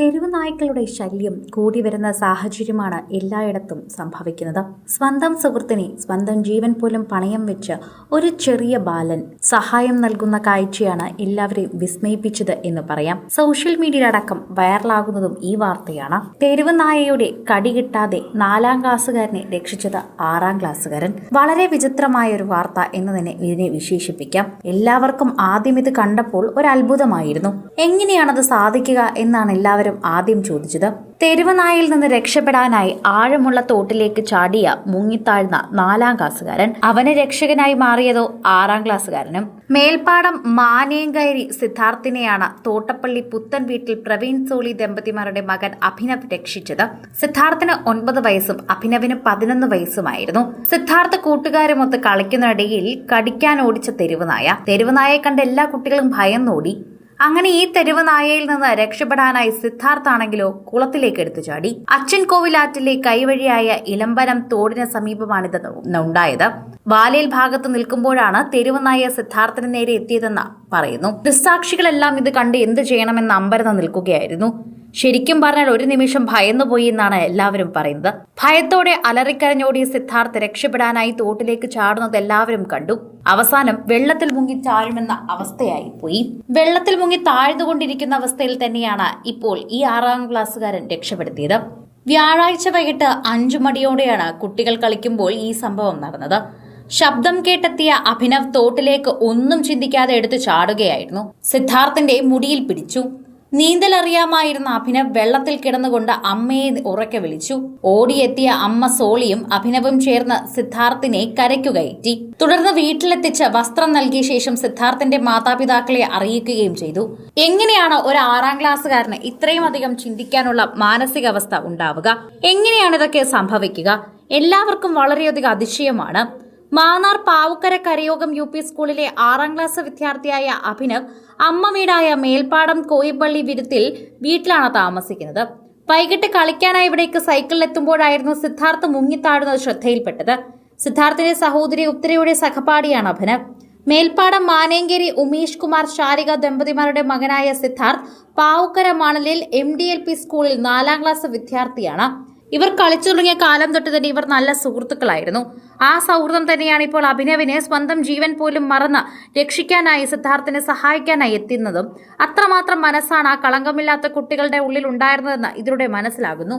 തെരുവ് നായ്ക്കളുടെ ശല്യം കൂടി വരുന്ന സാഹചര്യമാണ് എല്ലായിടത്തും സംഭവിക്കുന്നത്. സ്വന്തം സുഹൃത്തിനെ സ്വന്തം ജീവൻ പോലും പണയം വെച്ച് ഒരു ചെറിയ ബാലൻ സഹായം നൽകുന്ന കാഴ്ചയാണ് എല്ലാവരെയും വിസ്മയിപ്പിച്ചത് എന്ന് പറയാം. സോഷ്യൽ മീഡിയയിലടക്കം വൈറലാകുന്നതും ഈ വാർത്തയാണ്. തെരുവ് നായയുടെ കടി കിട്ടാതെ നാലാം ക്ലാസ്സുകാരനെ രക്ഷിച്ചത് ആറാം ക്ലാസ്സുകാരൻ. വളരെ വിചിത്രമായ ഒരു വാർത്ത എന്ന് തന്നെ ഇതിനെ വിശേഷിപ്പിക്കാം. എല്ലാവർക്കും ആദ്യം ഇത് കണ്ടപ്പോൾ ഒരു അത്ഭുതമായിരുന്നു. എങ്ങനെയാണത് സാധിക്കുക എന്നാണ് എല്ലാവരും ആദ്യം ചോദിച്ചത് തെരുവനായിൽ നിന്ന് രക്ഷപ്പെടാനായി ആഴമുള്ള തോട്ടിലേക്ക് ചാടിയ മുങ്ങിത്താഴ്ന്ന നാലാം ക്ലാസ്സുകാരൻ അവന് രക്ഷകനായി മാറിയതോ ആറാം ക്ലാസ്സുകാരനും? മേൽപ്പാടം മാനേങ്കയരി സിദ്ധാർത്ഥിനെയാണ് തോട്ടപ്പള്ളി പുത്തൻ വീട്ടിൽ പ്രവീൺ സോളി ദമ്പതിമാരുടെ മകൻ അഭിനവ് രക്ഷിച്ചത്. സിദ്ധാർത്ഥിന് ഒൻപത് വയസ്സും അഭിനവിന് പതിനൊന്ന് വയസ്സുമായിരുന്നു. സിദ്ധാർത്ഥ കൂട്ടുകാരുമൊത്ത് കളിക്കുന്നിടയിൽ കടിക്കാൻ ഓടിച്ച തെരുവുനായ. തെരുവുനായെ കണ്ട എല്ലാ കുട്ടികളും ഭയന്നോടി. അങ്ങനെ ഈ തെരുവ് നായയിൽ നിന്ന് രക്ഷപ്പെടാനായി സിദ്ധാർത്ഥാണെങ്കിലോ കുളത്തിലേക്ക് എടുത്തു ചാടി. അച്ഛൻ കോവിലാറ്റിലെ കൈവഴിയായ ഇലമ്പനം തോടിന് സമീപമാണിത് ഉണ്ടായത്. ഭാഗത്ത് നിൽക്കുമ്പോഴാണ് തെരുവ് നായ സിദ്ധാർത്ഥന് നേരെ എത്തിയതെന്ന് പറയുന്നു. ദൃസാക്ഷികളെല്ലാം ഇത് കണ്ട് എന്ത് ചെയ്യണമെന്ന് അമ്പരന്ന് നിൽക്കുകയായിരുന്നു. ശരിക്കും പറഞ്ഞാൽ ഒരു നിമിഷം ഭയന്നുപോയി എന്നാണ് എല്ലാവരും പറയുന്നത്. ഭയത്തോടെ അലറിക്കരഞ്ഞോടിയ സിദ്ധാർത്ഥ് രക്ഷപ്പെടാനായി തോട്ടിലേക്ക് ചാടുന്നത് എല്ലാവരും കണ്ടു. അവസാനം വെള്ളത്തിൽ മുങ്ങി താഴുമെന്ന അവസ്ഥയായി പോയി വെള്ളത്തിൽ മുങ്ങി താഴ്ന്നുകൊണ്ടിരിക്കുന്ന അവസ്ഥയിൽ തന്നെയാണ് ഇപ്പോൾ ഈ ആറാം ക്ലാസ്സുകാരൻ രക്ഷപ്പെടുത്തിയത്. വ്യാഴാഴ്ച വൈകിട്ട് അഞ്ചു മണിയോടെയാണ് കുട്ടികൾ കളിക്കുമ്പോൾ ഈ സംഭവം നടന്നത്. ശബ്ദം കേട്ടെത്തിയ അഭിനവ് തോട്ടിലേക്ക് ഒന്നും ചിന്തിക്കാതെ എടുത്തു ചാടുകയായിരുന്നു. സിദ്ധാർത്ഥിന്റെ മുടിയിൽ പിടിച്ചു. നീന്തൽ അറിയാമായിരുന്ന അഭിനവ് വെള്ളത്തിൽ കിടന്നുകൊണ്ട് അമ്മയെ ഉറക്കെ വിളിച്ചു. ഓടിയെത്തിയ അമ്മ സോളിയും അഭിനവും ചേർന്ന് സിദ്ധാർത്ഥിനെ കരയ്ക്കു കയറ്റി. തുടർന്ന് വീട്ടിലെത്തിച്ച് വസ്ത്രം നൽകിയ ശേഷം സിദ്ധാർത്ഥിന്റെ മാതാപിതാക്കളെ അറിയിക്കുകയും ചെയ്തു. എങ്ങനെയാണ് ഒരു ആറാം ക്ലാസ്സുകാരന് ഇത്രയും അധികം ചിന്തിക്കാനുള്ള മാനസികാവസ്ഥ ഉണ്ടാവുക? എങ്ങനെയാണ് ഇതൊക്കെ സംഭവിക്കുക? എല്ലാവർക്കും വളരെയധികം അതിശയമാണ്. മാന്നാർ പാവുക്കര കരയോഗം യു പി സ്കൂളിലെ ആറാം ക്ലാസ് വിദ്യാർത്ഥിയായ അഭിനവ് അമ്മ വീടായ മേൽപ്പാടം കോയിപ്പള്ളി വിരുത്തിൽ വീട്ടിലാണ് താമസിക്കുന്നത്. വൈകിട്ട് കളിക്കാനായി ഇവിടേക്ക് സൈക്കിളിലെത്തുമ്പോഴായിരുന്നു സിദ്ധാർത്ഥ് മുങ്ങിത്താടുന്നത് ശ്രദ്ധയിൽപ്പെട്ടത്. സിദ്ധാർത്ഥിന്റെ സഹോദരി ഉത്തരയുടെ സഹപാഠിയാണ് അഭിനവ്. മേൽപ്പാടം മാനേങ്കേരി ഉമേഷ് കുമാർ ശാരിക ദമ്പതിമാരുടെ മകനായ സിദ്ധാർത്ഥ് പാവുക്കര മണലിൽ എം ഡി എൽ പി സ്കൂളിൽ നാലാം ക്ലാസ് വിദ്യാർത്ഥിയാണ്. ഇവർ കളിച്ചു തുടങ്ങിയ കാലം തൊട്ട് തന്നെ ഇവർ നല്ല സുഹൃത്തുക്കളായിരുന്നു. ആ സൗഹൃദം തന്നെയാണ് ഇപ്പോൾ അഭിനവിനെ സ്വന്തം ജീവൻ പോലും മറന്ന് രക്ഷിക്കാനായി സിദ്ധാർത്ഥിനെ സഹായിക്കാനായി എത്തുന്നതും അത്രമാത്രം മനസ്സാണ് ആ കളങ്കമില്ലാത്ത കുട്ടികളുടെ ഉള്ളിൽ ഉണ്ടായിരുന്നതെന്ന് ഇതിലൂടെ മനസ്സിലാകുന്നു.